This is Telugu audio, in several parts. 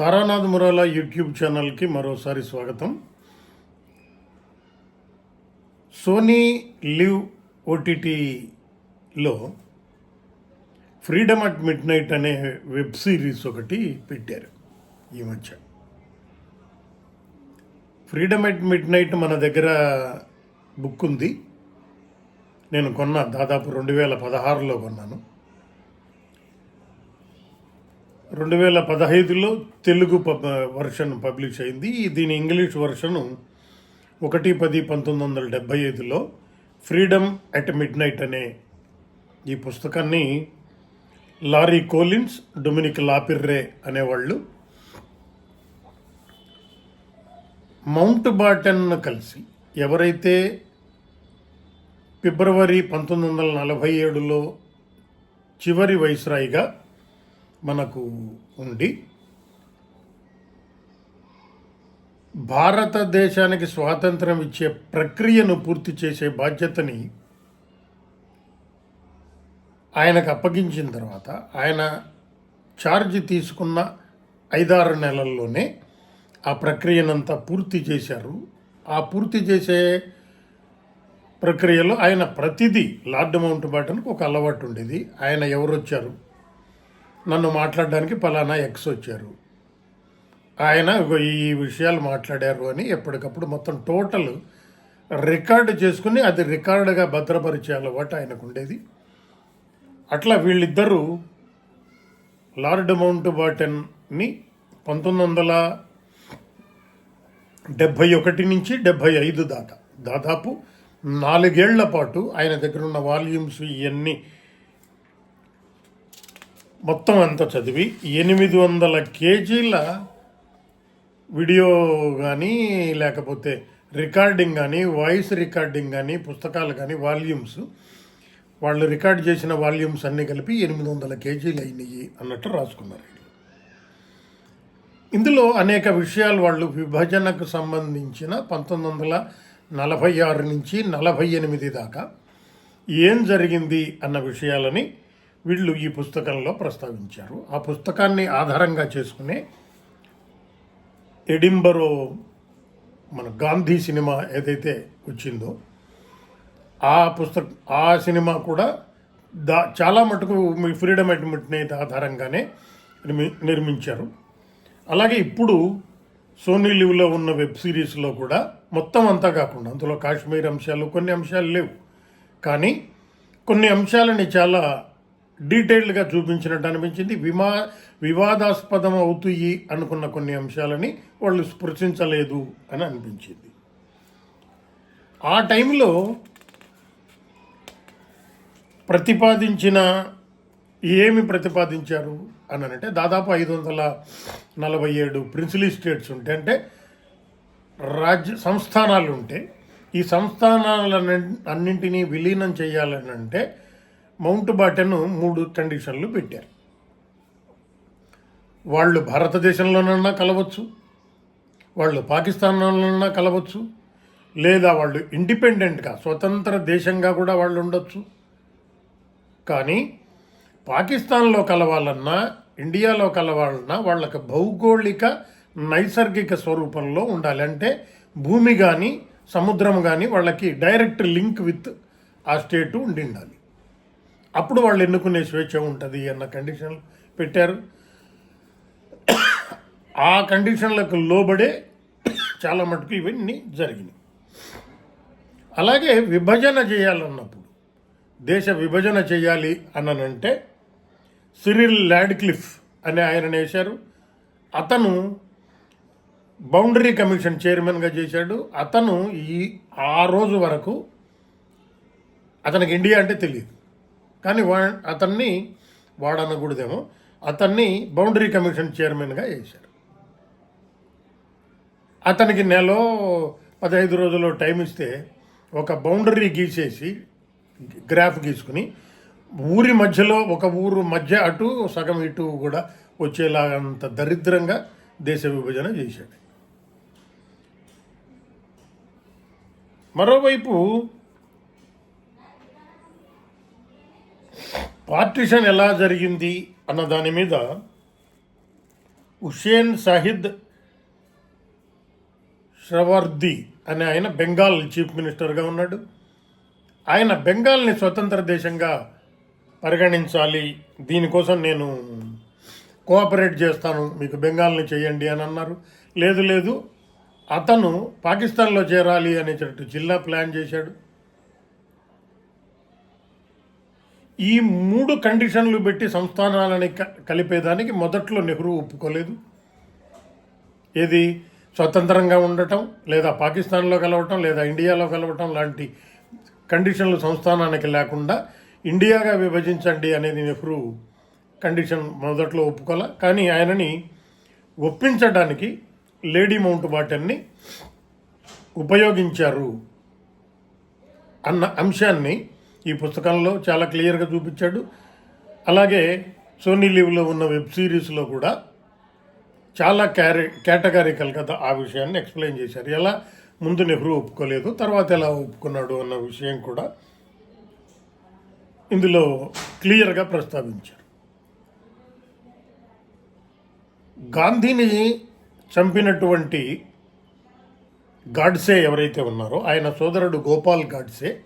తారానాథ్ మురాలా యూట్యూబ్ ఛానల్కి మరోసారి స్వాగతం. సోనీ లివ్ ఓటీటీలో ఫ్రీడమ్ అట్ మిడ్ నైట్ అనే వెబ్ సిరీస్ ఒకటి పెట్టారు ఈ మధ్య. ఫ్రీడమ్ అట్ మిడ్ నైట్ మన దగ్గర బుక్ ఉంది. నేను కొన్నా దాదాపు రెండు వేల పదహారులో కొన్నాను. రెండు వేల పదహైదులో తెలుగు పబ్ వర్షన్ పబ్లిష్ అయింది. దీని ఇంగ్లీష్ వర్షను ఒకటి పది పంతొమ్మిది వందల డెబ్భై ఐదులో ఫ్రీడమ్ అట్ మిడ్ నైట్ అనే ఈ పుస్తకాన్ని లారీ కోలిన్స్ డొమినిక్ లాపిర్రే అనేవాళ్ళు మౌంట్ బాటన్ కలిసి ఎవరైతే ఫిబ్రవరి పంతొమ్మిది వందల నలభై ఏడులో చివరి వైస్రాయిగా మనకు ఉండి భారతదేశానికి స్వాతంత్రం ఇచ్చే ప్రక్రియను పూర్తి చేసే బాధ్యతని ఆయనకు అప్పగించిన తర్వాత ఆయన ఛార్జ్ తీసుకున్న ఐదారు నెలల్లోనే ఆ ప్రక్రియనంతా పూర్తి చేశారు. ఆ పూర్తి చేసే ప్రక్రియలో ఆయన ప్రతిదీ లార్డ్ మౌంట్ బాటన్కి ఒక అలవాటు ఉండేది. ఆయన ఎవరు వచ్చారు నన్ను మాట్లాడడానికి పలానా ఎక్స్ వచ్చారు. ఆయన ఈ విషయాలు మాట్లాడారు అని ఎప్పటికప్పుడు మొత్తం టోటల్ రికార్డు చేసుకుని అది రికార్డుగా భద్రపరిచే అలవాటు ఆయనకు ఉండేది. అట్లా వీళ్ళిద్దరూ లార్డ్ మౌంట్ బాటన్ని పంతొమ్మిది వందల డెబ్భై ఒకటి నుంచి డెబ్భై ఐదు దాకా. దాదాపు నాలుగేళ్ళ పాటు ఆయన దగ్గర ఉన్న వాల్యూమ్స్ ఇవన్నీ మొత్తం అంతా చదివి ఎనిమిది వందల కేజీల వీడియో కానీ లేకపోతే రికార్డింగ్ కానీ వాయిస్ రికార్డింగ్ కానీ పుస్తకాలు కానీ వాల్యూమ్స్ వాళ్ళు రికార్డ్ చేసిన వాల్యూమ్స్ అన్నీ కలిపి ఎనిమిది వందల కేజీలు అయినాయి అన్నట్టు రాసుకున్నారు ఇందులో అనేక విషయాలు వాళ్ళు విభజనకు సంబంధించిన పంతొమ్మిది వందల నలభై ఆరు నుంచి నలభై ఎనిమిది దాకా ఏం జరిగింది అన్న విషయాలని వీళ్ళు ఈ పుస్తకంలో ప్రస్తావించారు. ఆ పుస్తకాన్ని ఆధారంగా చేసుకునే ఎడింబరో మన గాంధీ సినిమా ఏదైతే వచ్చిందో ఆ పుస్తక ఆ సినిమా కూడా దా చాలా మటుకు మీ ఫ్రీడమ్ అట్ ఆధారంగానే నిర్మి నిర్మించారు. అలాగే ఇప్పుడు సోనీ లీవ్లో ఉన్న వెబ్ సిరీస్లో కూడా మొత్తం అంతా కాకుండా అందులో కాశ్మీర్ అంశాలు కొన్ని అంశాలు లేవు. కానీ కొన్ని అంశాలని చాలా డీటెయిల్డ్గా చూపించినట్టు అనిపించింది. విమా వివాదాస్పదం అవుతాయి అనుకున్న కొన్ని అంశాలని వాళ్ళు స్పృశించలేదు అని అనిపించింది. ఆ టైంలో ప్రతిపాదించిన ఏమి ప్రతిపాదించారు అని అంటే దాదాపు ఐదు వందల నలభై ఏడు ప్రిన్సిలీ స్టేట్స్ ఉంటాయి అంటే రాజ్య సంస్థానాలు ఉంటే ఈ సంస్థానాల అన్నింటినీ విలీనం చేయాలని అంటే మౌంట్ బాటన్ మూడు కండిషన్లు పెట్టారు. వాళ్ళు భారతదేశంలోనన్నా కలవచ్చు వాళ్ళు పాకిస్తాన్లోనన్నా కలవచ్చు లేదా వాళ్ళు ఇండిపెండెంట్గా స్వతంత్ర దేశంగా కూడా వాళ్ళు ఉండొచ్చు. కానీ పాకిస్తాన్లో కలవాలన్నా ఇండియాలో కలవాలన్నా వాళ్ళకి భౌగోళిక నైసర్గిక స్వరూపంలో ఉండాలి. అంటే భూమి కానీ సముద్రం కానీ వాళ్ళకి డైరెక్ట్ లింక్ విత్ ఆ స్టేటు ఉండి ఉండాలి అప్పుడు వాళ్ళు ఎన్నుకునే స్వేచ్ఛ ఉంటుంది అన్న కండిషన్ పెట్టారు. ఆ కండిషన్లకు లోబడే చాలా మటుకు ఇవన్నీ జరిగినాయి. అలాగే విభజన చేయాలన్నప్పుడు దేశ విభజన చేయాలి అనంటే సిరిల్ ల్యాడ్క్లిఫ్ అనే ఆయన వేశారు. అతను బౌండరీ కమిషన్ చైర్మన్గా చేశాడు. అతను ఈ ఆ రోజు వరకు అతనికి ఇండియా అంటే తెలియదు. కానీ వా అతన్ని వాడనకూడదేమో. అతన్ని బౌండరీ కమిషన్ చైర్మన్గా వేశారు అతనికి నెల పదహైదు రోజులు టైం ఇస్తే ఒక బౌండరీ గీసేసి గ్రాఫ్ గీసుకుని ఊరి మధ్యలో ఒక ఊరు మధ్య అటు సగం ఇటు కూడా వచ్చేలాగంత దరిద్రంగా దేశ విభజన చేశాడు. మరోవైపు పార్టిషన్ ఎలా జరిగింది అన్న దాని మీద హుషేన్ షాహిద్ షవర్ది అనే ఆయన బెంగాల్ చీఫ్ మినిస్టర్గా ఉన్నాడు. ఆయన బెంగాల్ని స్వతంత్ర దేశంగా పరిగణించాలి. దీనికోసం నేను కోఆపరేట్ చేస్తాను. మీకు బెంగాల్ని చేయండి అని అన్నారు. లేదు లేదు అతను పాకిస్తాన్లో చేరాలి అనేటట్టు జిల్లా ప్లాన్ చేశాడు. ఈ మూడు కండిషన్లు పెట్టి సంస్థానాలని క- కలిపేదానికి మొదట్లో నెహ్రూ ఒప్పుకోలేదు. ఏది? స్వతంత్రంగా ఉండటం లేదా పాకిస్తాన్లో కలవటం లేదా ఇండియాలో కలవటం లాంటి కండిషన్లు సంస్థానానికి లేకుండా ఇండియాగా విభజించండి అనేది నెహ్రూ కండిషన్ మొదట్లో ఒప్పుకోలే. కానీ ఆయనని ఒప్పించడానికి లేడీ మౌంట్ బాటన్ని ఉపయోగించారు అన్న అంశాన్ని ఈ పుస్తకంలో చాలా క్లియర్గా చూపించాడు. అలాగే సోనీ లీవ్లో ఉన్న వెబ్ సిరీస్లో కూడా చాలా క్యారీ కేటగారికల్గా ఆ విషయాన్ని ఎక్స్ప్లెయిన్ చేశారు. ఎలా ముందు నెహ్రూ ఒప్పుకోలేదు తర్వాత ఎలా ఒప్పుకున్నాడు అన్న విషయం కూడా ఇందులో క్లియర్గా ప్రస్తావించారు. గాంధీని చంపినటువంటి గాడ్సే ఎవరైతే ఉన్నారో ఆయన సోదరుడు గోపాల్ గాడ్సే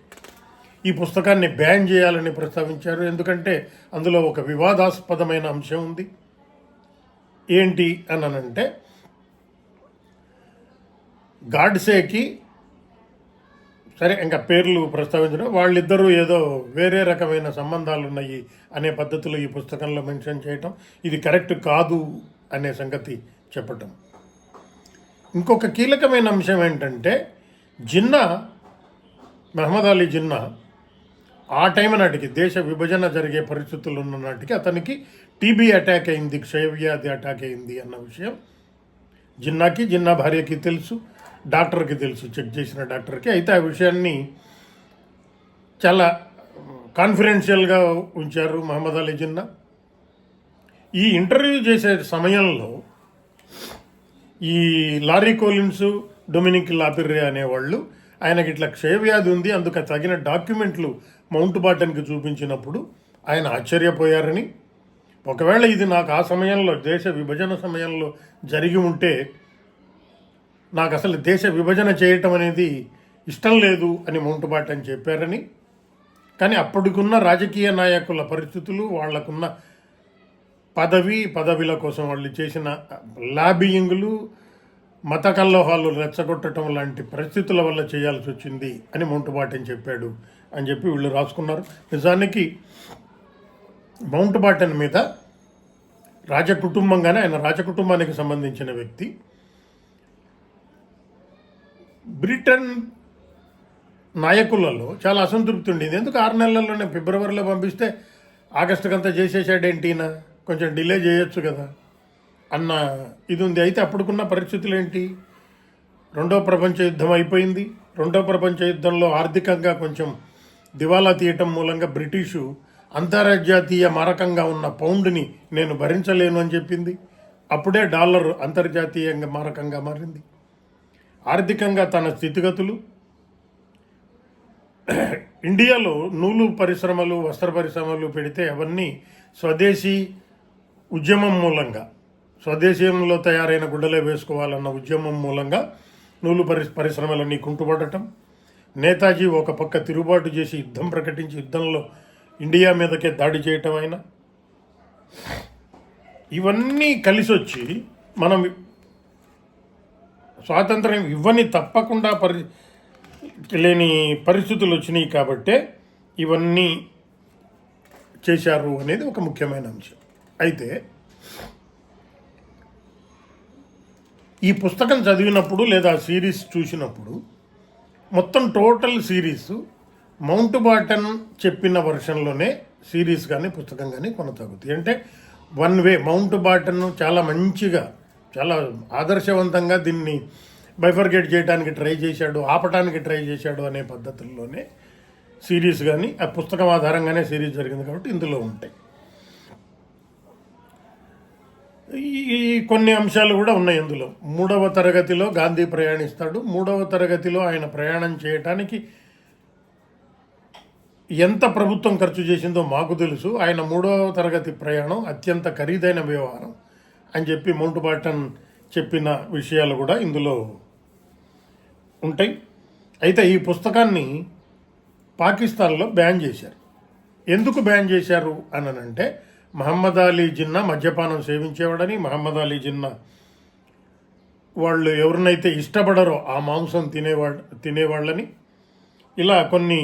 ఈ పుస్తకాన్ని బ్యాన్ చేయాలని ప్రస్తావించారు. ఎందుకంటే అందులో ఒక వివాదాస్పదమైన అంశం ఉంది. ఏంటి అని అంటే గాడ్సేకి సరే ఇంకా పేర్లు ప్రస్తావించడం వాళ్ళిద్దరూ ఏదో వేరే రకమైన సంబంధాలు ఉన్నాయి అనే పద్ధతిలో ఈ పుస్తకంలో మెన్షన్ చేయటం ఇది కరెక్ట్ కాదు అనే సంగతి చెప్పటం. ఇంకొక కీలకమైన అంశం ఏంటంటే జిన్నా మహమ్మద్ అలీ జిన్నా ఆ టైం నాటికి దేశ విభజన జరిగే పరిస్థితులు ఉన్న నాటికి అతనికి టీబీ అటాక్ అయింది క్షయవ్యాధి అటాక్ అయింది అన్న విషయం జిన్నాకి జిన్నా భార్యకి తెలుసు డాక్టర్కి తెలుసు చెక్ చేసిన డాక్టర్కి. అయితే ఆ విషయాన్ని చాలా కాన్ఫిడెన్షియల్గా ఉంచారు మహమ్మద్ అలీ జిన్నా. ఈ ఇంటర్వ్యూ చేసే సమయంలో ఈ లారీ కోలిన్స్ డొమినిక్ లాపిర్రే అనేవాళ్ళు ఆయనకి ఇట్లా క్షయవ్యాధి ఉంది అందుకు తగిన డాక్యుమెంట్లు మౌంట్ బాటన్కి చూపించినప్పుడు ఆయన ఆశ్చర్యపోయారని. ఒకవేళ ఇది నాకు ఆ సమయంలో దేశ విభజన సమయంలో జరిగి ఉంటే నాకు అసలు దేశ విభజన చేయటం అనేది ఇష్టం లేదు అని మౌంట్ బాటన్ చెప్పారని. కానీ అప్పటికున్న రాజకీయ నాయకుల పరిస్థితులు వాళ్ళకున్న పదవి పదవిల కోసం వాళ్ళు చేసిన లాబియింగ్లు మత కల్లోహాలు రెచ్చగొట్టడం లాంటి పరిస్థితుల వల్ల చేయాల్సి వచ్చింది అని మౌంట్బాటన్ చెప్పాడు అని చెప్పి వీళ్ళు రాసుకున్నారు. నిజానికి మౌంట్బాటెన్ మీద రాజకుటుంబంగానే ఆయన రాజకుటుంబానికి సంబంధించిన వ్యక్తి. బ్రిటన్ నాయకులలో చాలా అసంతృప్తి ఉండేది. ఎందుకు ఆరు నెలల్లోనే ఫిబ్రవరిలో పంపిస్తే ఆగస్టుకంతా చేసేసాడేంటినా కొంచెం డిలే చేయొచ్చు కదా. అన్న ఇది ఉంది అయితే అప్పుడుకున్న పరిస్థితులు ఏంటి రెండో ప్రపంచ యుద్ధం అయిపోయింది. రెండో ప్రపంచ యుద్ధంలో ఆర్థికంగా కొంచెం దివాలా తీయటం మూలంగా బ్రిటిషు అంతర్జాతీయ మారకంగా ఉన్న పౌండ్ని నేను భరించలేను అని చెప్పింది. అప్పుడే డాలర్ అంతర్జాతీయంగా మారకంగా మారింది. ఆర్థికంగా తన స్థితిగతులు ఇండియాలో నూలు పరిశ్రమలు వస్త్ర పరిశ్రమలు పెడితే అవన్నీ స్వదేశీ ఉద్యమం మూలంగా. స్వదేశీయంలో తయారైన గుడ్డలే వేసుకోవాలన్న ఉద్యమం మూలంగా నూలు పరి పరిశ్రమలన్నీ కుంటుపడటం. నేతాజీ ఒక పక్క తిరుగుబాటు చేసి యుద్ధం ప్రకటించి యుద్ధంలో ఇండియా మీదకే దాడి చేయటం అయినా. ఇవన్నీ కలిసి వచ్చి మనం స్వాతంత్రం ఇవ్వని తప్పకుండా పరి లేని పరిస్థితులు వచ్చినాయి కాబట్టే ఇవన్నీ చేశారు అనేది ఒక ముఖ్యమైన అంశం. అయితే ఈ పుస్తకం చదివినప్పుడు లేదా సిరీస్ చూసినప్పుడు మొత్తం టోటల్ సిరీస్ మౌంట్ బాటన్ చెప్పిన వర్షన్లోనే సిరీస్ కానీ పుస్తకం కానీ కొనసాగుతాయి. అంటే వన్ వే మౌంట్ బాటన్ చాలా మంచిగా చాలా ఆదర్శవంతంగా దీన్ని బైఫర్గేట్ చేయడానికి ట్రై చేశాడు ఆపటానికి ట్రై చేశాడు అనే పద్ధతుల్లోనే సిరీస్ కానీ ఆ పుస్తకం ఆధారంగానే సిరీస్ జరిగింది కాబట్టి ఇందులో ఉంటాయి. ఈ కొన్ని అంశాలు కూడా ఉన్నాయి ఇందులో మూడవ తరగతిలో గాంధీ ప్రయాణిస్తాడు. మూడవ తరగతిలో ఆయన ప్రయాణం చేయటానికి ఎంత ప్రభుత్వం ఖర్చు చేసిందో మాకు తెలుసు. ఆయన మూడవ తరగతి ప్రయాణం అత్యంత ఖరీదైన వ్యవహారం అని చెప్పి మౌంట్ బాటన్ చెప్పిన విషయాలు కూడా ఇందులో ఉంటాయి. అయితే ఈ పుస్తకాన్ని పాకిస్తాన్లో బ్యాన్ చేశారు. ఎందుకు బ్యాన్ చేశారు అనంటే మహమ్మద్ అలీ జిన్నా మద్యపానం సేవించేవాడని మహమ్మద్ అలీ జిన్నా. వాళ్ళు ఎవరినైతే ఇష్టపడరో ఆ మాంసం తినేవా తినేవాళ్ళని. ఇలా కొన్ని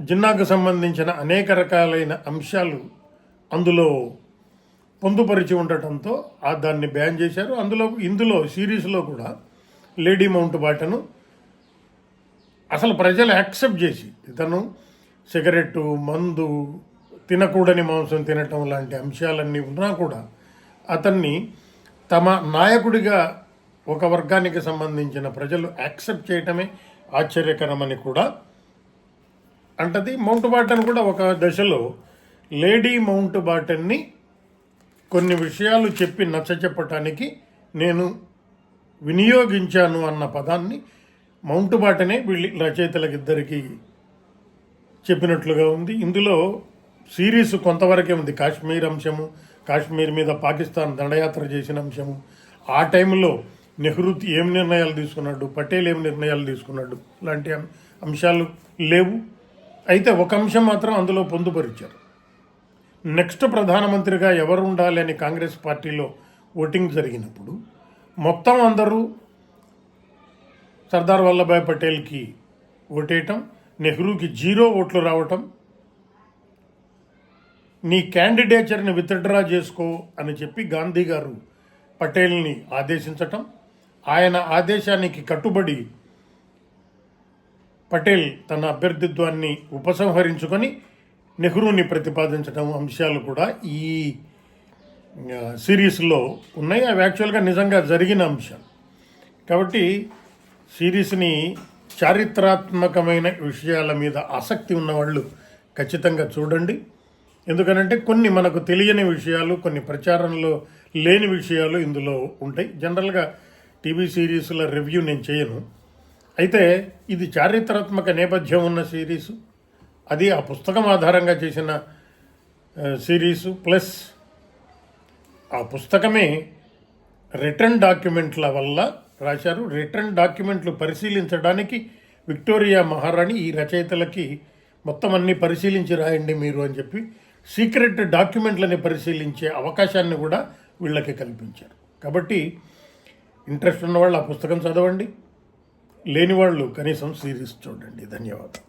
జిన్నాకు సంబంధించిన అనేక రకాలైన అంశాలు అందులో పొందుపరిచి ఉండటంతో ఆ దాన్ని బ్యాన్ చేశారు. అందులో ఇందులో సిరీస్లో కూడా లేడీ మౌంట్ బాటను అసలు ప్రజలు యాక్సెప్ట్ చేసి ఇతను సిగరెట్టు మందు తినకూడని మాంసం తినటం లాంటి అంశాలన్నీ ఉన్నా కూడా అతన్ని తమ నాయకుడిగా ఒక వర్గానికి సంబంధించిన ప్రజలు యాక్సెప్ట్ చేయటమే ఆశ్చర్యకరమని కూడా అంటది. మౌంట్ బాటన్ కూడా ఒక దశలో లేడీ మౌంట్ బాటన్ని కొన్ని విషయాలు చెప్పి నచ్చ చెప్పటానికి నేను వినియోగించాను అన్న పదాన్ని మౌంట్ బాటనే వీళ్ళ రచయితలకిద్దరికీ చెప్పినట్లుగా ఉంది. ఇందులో సిరీస్ కొంతవరకే ఉంది. కాశ్మీర్ అంశము కాశ్మీర్ మీద పాకిస్తాన్ దండయాత్ర చేసిన అంశము. ఆ టైంలో నెహ్రూ ఏం నిర్ణయాలు తీసుకున్నాడు? పటేల్ ఏం నిర్ణయాలు తీసుకున్నాడు? లాంటి అంశాలు లేవు. అయితే ఒక అంశం మాత్రం అందులో పొందుపరిచారు. నెక్స్ట్ ప్రధానమంత్రిగా ఎవరు ఉండాలి అని కాంగ్రెస్ పార్టీలో ఓటింగ్ జరిగినప్పుడు మొత్తం అందరూ సర్దార్ వల్లభాయ్ పటేల్కి ఓటేయటం నెహ్రూకి జీరో ఓట్లు రావటం నీ క్యాండిడేచర్ని విత్డ్రా చేసుకో అని చెప్పి గాంధీ గారు పటేల్ని ఆదేశించటం ఆయన ఆదేశానికి కట్టుబడి పటేల్ తన అభ్యర్థిత్వాన్ని ఉపసంహరించుకొని నెహ్రూని ప్రతిపాదించడం అంశాలు కూడా ఈ సిరీస్లో ఉన్నాయి. అవి యాక్చువల్గా నిజంగా జరిగిన అంశాలు. కాబట్టి సిరీస్ని చారిత్రాత్మకమైన విషయాల మీద ఆసక్తి ఉన్నవాళ్ళు ఖచ్చితంగా చూడండి. ఎందుకనంటే కొన్ని మనకు తెలియని విషయాలు కొన్ని ప్రచారంలో లేని విషయాలు ఇందులో ఉంటాయి. జనరల్గా టీవీ సిరీస్ల రివ్యూ నేను చేయను. అయితే ఇది చారిత్రాత్మక నేపథ్యం ఉన్న సిరీస్. అది ఆ పుస్తకం ఆధారంగా చేసిన సిరీసు. ప్లస్ ఆ పుస్తకమే రిటర్న్ డాక్యుమెంట్ల వల్ల రాశారు. రిటర్న్ డాక్యుమెంట్లు పరిశీలించడానికి విక్టోరియా మహారాణి ఈ రచయితలకి మొత్తం అన్ని పరిశీలించి రాయండి మీరు అని చెప్పి సీక్రెట్ డాక్యుమెంట్లని పరిశీలించే అవకాశాన్ని కూడా వీళ్ళకి కల్పించారు. కాబట్టి ఇంట్రెస్ట్ ఉన్నవాళ్ళు ఆ పుస్తకం చదవండి. లేని వాళ్ళు కనీసం సిరీస్ చూడండి. ధన్యవాదాలు.